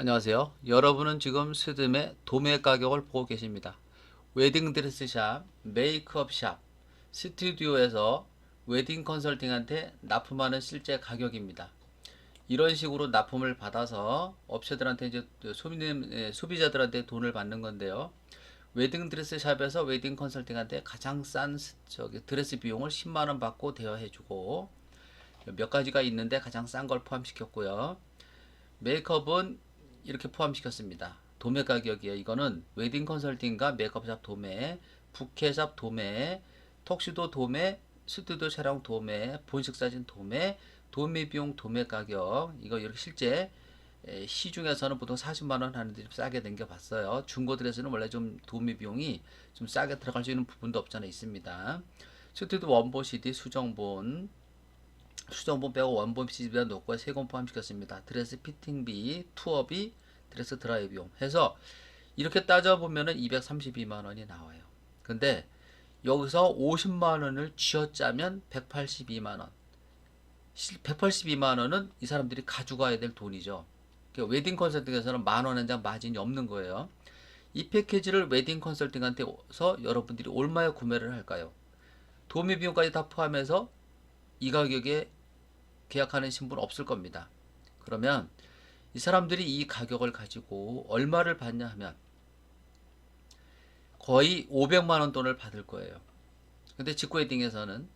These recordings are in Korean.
안녕하세요. 여러분은 지금 스드메 도매 가격을 보고 계십니다. 웨딩 드레스샵, 메이크업 샵, 스튜디오에서 웨딩 컨설팅한테 납품하는 실제 가격입니다. 이런 식으로 납품을 받아서 업체들한테 이제 소비, 예, 소비자들한테 돈을 받는 건데요. 웨딩 드레스 샵에서 웨딩 컨설팅한테 가장 싼 스- 저기 드레스 비용을 10만 원 받고 대여해주고 몇 가지가 있는데 가장 싼 걸 포함시켰고요. 메이크업은 이렇게 포함시켰습니다. 도매 가격이에요. 이거는 웨딩 컨설팅과 메이크업샵 도매, 부케샵 도매, 톡시도 도매, 스튜디오 촬영 도매, 본식 사진 도매, 도매 비용 도매 가격. 이거 이렇게 실제 에, 시중에서는 보통 40만 원 하는데 좀 싸게 남겨봤어요. 중고 드레스는 원래 좀 도매 비용이 좀 싸게 들어갈 수 있는 부분도 없잖아 있습니다. 스튜디오 원본 CD 수정본 수정본 빼고 원본 CD보다 높고 세금 포함시켰습니다. 드레스 피팅비, 투어비, 드레스 드라이 비용 해서 이렇게 따져 보면은 232만 원이 나와요. 근데 여기서 50만 원을 쥐어짜면 182만 원. 182만 원은 이 사람들이 가져가야 될 돈이죠. 그러니까 웨딩 컨설팅에서는 만 원 한 장 마진이 없는 거예요. 이 패키지를 웨딩 컨설팅한테서 여러분들이 얼마에 구매를 할까요? 도매 비용까지 다 포함해서 이 가격에 계약하는 신분 없을 겁니다. 그러면 이 사람들이 이 가격을 가지고 얼마를 받냐 하면 거의 500만 원 돈을 받을 거예요. 근데 직구 웨딩에서는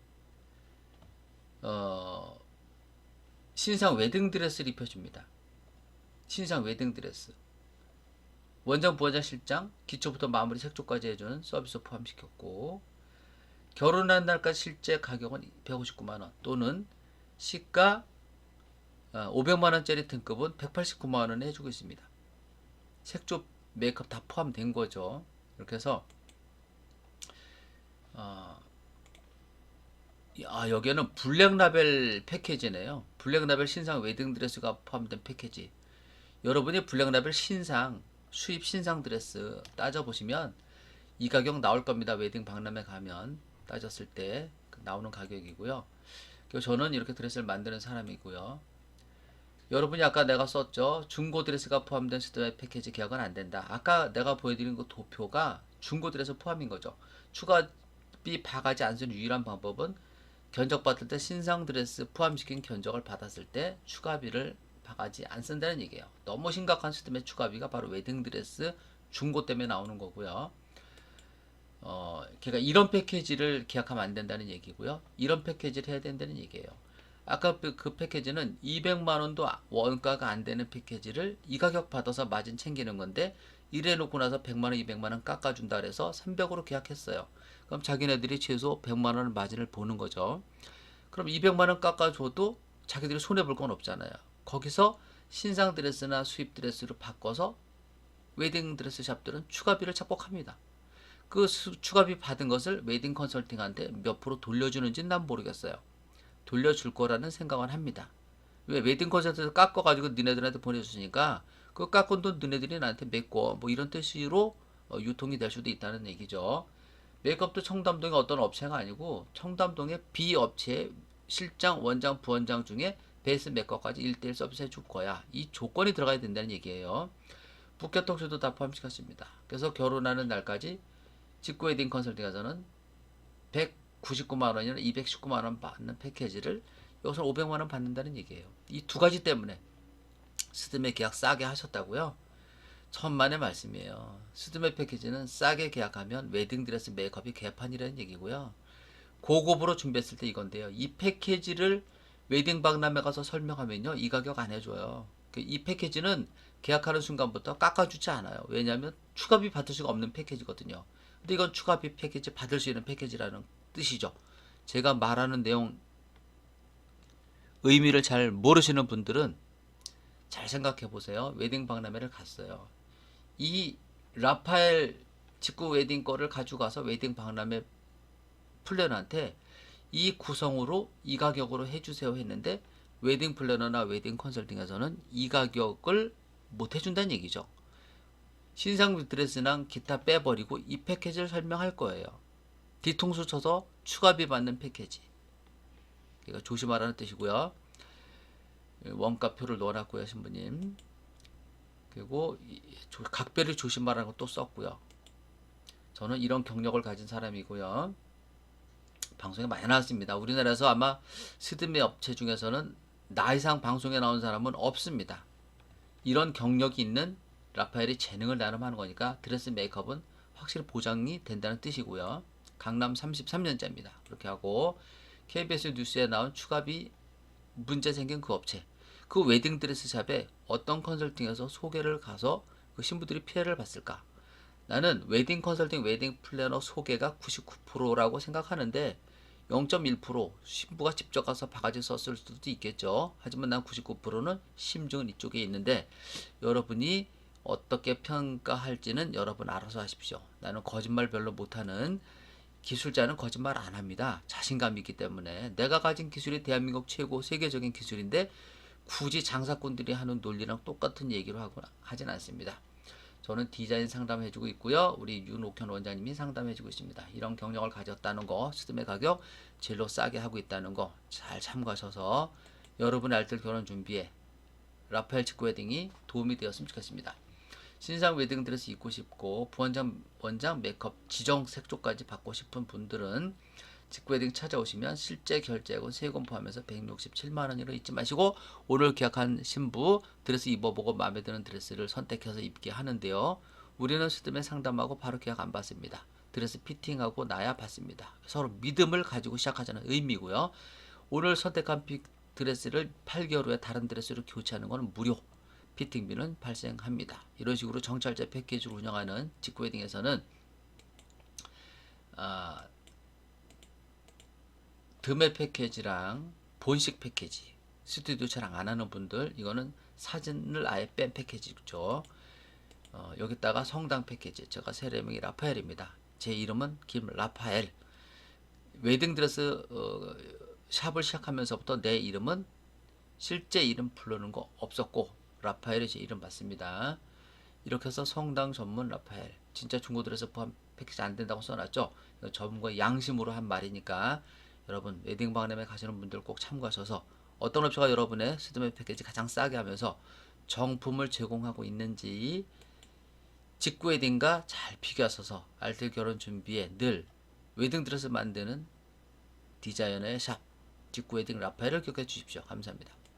어 신상 웨딩 드레스를 입혀줍니다. 신상 웨딩 드레스. 원장, 부원장, 실장, 기초부터 마무리 색조까지 해주는 서비스 포함시켰고 결혼한 날까지 실제 가격은 159만 원 또는 시가 500만 원짜리 등급은 189만 원에 해주고 있습니다. 색조, 메이크업 다 포함된 거죠. 이렇게 해서 어, 아 여기에는 블랙라벨 패키지네요. 블랙라벨 신상 웨딩 드레스가 포함된 패키지. 여러분이 블랙라벨 신상 수입 신상 드레스 따져 보시면 이 가격 나올 겁니다. 웨딩 박람회 가면 따졌을 때 나오는 가격이고요. 그리고 저는 이렇게 드레스를 만드는 사람이고요. 여러분이 아까 내가 썼죠. 중고 드레스가 포함된 스토어 패키지 계약은 안 된다. 아까 내가 보여드린 그 도표가 중고 드레스 포함인 거죠. 추가비 바가지 안 쓰는 유일한 방법은 견적받을 때 신상 드레스 포함시킨 견적을 받았을 때 추가비를 바가지 안 쓴다는 얘기예요. 너무 심각한 시스템의 추가비가 바로 웨딩 드레스 중고 때문에 나오는 거고요. 어, 그러니까 이런 패키지를 계약하면 안 된다는 얘기고요. 이런 패키지를 해야 된다는 얘기예요. 아까 그, 그 패키지는 200만 원도 원가가 안 되는 패키지를 이 가격 받아서 마진 챙기는 건데 이래 놓고 나서 100만 원, 200만 원 깎아 준다 그래서 300으로 계약했어요. 그럼 자기네들이 최소 100만 원 마진을 보는 거죠. 그럼 200만 원 깎아 줘도 자기들이 손해 볼 건 없잖아요. 거기서 신상 드레스나 수입 드레스로 바꿔서 웨딩 드레스 샵들은 추가비를 착복합니다. 그 수- 추가비 받은 것을 웨딩 컨설팅한테 몇 프로 돌려주는지는 난 모르겠어요. 돌려줄 거라는 생각은 합니다. 왜 웨딩 컨설팅에서 깎아가지고 니네들한테 보내줬으니까 그 깎은 돈 너네들이 나한테 메꿔 뭐 이런 뜻으로 어, 유통이 될 수도 있다는 얘기죠. 메이크업도 청담동의 어떤 업체가 아니고 청담동의 B 업체 실장, 원장, 부원장 중에 베이스 메이크업까지 1대1 서비스 해줄 거야. 이 조건이 들어가야 된다는 얘기예요. 톡쇼도 다 포함시켰습니다. 그래서 결혼하는 날까지 직구 웨딩 컨설팅에서는 199만 원이나 219만 원 받는 패키지를 여기서 500만 원 받는다는 얘기예요. 이 두 가지 때문에 스드메 계약 싸게 하셨다고요? 천만의 말씀이에요. 스드메 패키지는 싸게 계약하면 웨딩 드레스 메이크업이 개판이라는 얘기고요. 고급으로 준비했을 때 이건데요. 이 패키지를 웨딩 박람회 가서 설명하면요. 이 가격 안 해줘요. 그이 패키지는 계약하는 순간부터 깎아주지 않아요. 왜냐하면 추가비 받을 수가 없는 패키지거든요. 근데 이건 추가비 패키지 받을 수 있는 패키지라는 뜻이죠. 제가 말하는 내용 의미를 잘 모르시는 분들은 잘 생각해 보세요. 웨딩 박람회를 갔어요. 이 라파엘 직구 웨딩 거를 가져가서 웨딩 박람회 플래너한테 이 구성으로 이 가격으로 해주세요 했는데 웨딩 플래너나 웨딩 컨설팅에서는 이 가격을 못 해준다는 얘기죠. 신상 드레스랑 기타 빼버리고 이 패키지를 설명할 거예요. 뒤통수 쳐서 추가비 받는 패키지. 그러니까 조심하라는 뜻이고요. 원가표를 넣어놨고요, 신부님. 그리고 각별히 조심하라는 것도 썼고요. 저는 이런 경력을 가진 사람이고요. 방송에 많이 나왔습니다. 우리나라에서 아마 스드메 업체 중에서는 나 이상 방송에 나온 사람은 없습니다. 이런 경력이 있는 라파엘이 재능을 나눔하는 거니까 드레스 메이크업은 확실히 보장이 된다는 뜻이고요. 강남 33년자입니다. 그렇게 하고 KBS 뉴스에 나온 추가비 문제 생긴 그 업체 그 웨딩 드레스 샵에 어떤 컨설팅에서 소개를 가서 그 신부들이 피해를 봤을까? 나는 웨딩 컨설팅 웨딩 플래너 소개가 99%라고 생각하는데 0.1% 신부가 직접 가서 바가지 썼을 수도 있겠죠. 하지만 난 99%는 심증은 이쪽에 있는데 여러분이 어떻게 평가할지는 여러분 알아서 하십시오. 나는 거짓말 별로 못하는 기술자는 거짓말 안 합니다. 자신감이 있기 때문에 내가 가진 기술이 대한민국 최고 세계적인 기술인데 굳이 장사꾼들이 하는 논리랑 똑같은 얘기를 하고 하진 않습니다. 저는 디자인 상담해주고 있고요. 우리 윤옥현 원장님이 상담해주고 있습니다. 이런 경력을 가졌다는 거, 스드메 가격 제일로 싸게 하고 있다는 거 잘 참고하셔서 여러분의 알뜰 결혼 준비에 라파엘 직구 웨딩이 도움이 되었으면 좋겠습니다. 신상 웨딩 드레스 입고 싶고 부원장 원장 메이크업 지정 색조까지 받고 싶은 분들은 직구 웨딩 찾아오시면 실제 결제액은 세금 포함해서 167만 원이라 잊지 마시고 오늘 계약한 신부 드레스 입어보고 마음에 드는 드레스를 선택해서 입게 하는데요. 우리는 스드메 상담하고 바로 계약 안 받습니다. 드레스 피팅하고 나야 받습니다. 서로 믿음을 가지고 시작하자는 의미고요. 오늘 선택한 피- 드레스를 8개월 후에 다른 드레스로 교체하는 것은 무료. 피팅비는 발생합니다. 이런 식으로 정찰제 패키지를 운영하는 직구웨딩에서는 아, 드메 패키지랑 본식 패키지 스튜디오 촬영 안 하는 분들 이거는 사진을 아예 뺀 패키지죠. 어, 여기다가 성당 패키지 제가 세례명이 라파엘입니다. 제 이름은 김 라파엘. 웨딩 드레스 어, 샵을 시작하면서부터 내 이름은 실제 이름 부르는 거 없었고 라파엘이 제 이름 맞습니다. 이렇게 해서 성당 전문 라파엘 진짜 중고들에서 포함 패키지 안 된다고 써놨죠. 전문가 양심으로 한 말이니까 여러분 웨딩 박람회 가시는 분들 꼭 참고하셔서 어떤 업체가 여러분의 스드메 패키지 가장 싸게 하면서 정품을 제공하고 있는지 직구 웨딩과 잘 비교하셔서 알뜰 결혼 준비에 늘 웨딩 드레스 만드는 디자이너의 샵 직구 웨딩 라파엘을 기억해 주십시오. 감사합니다.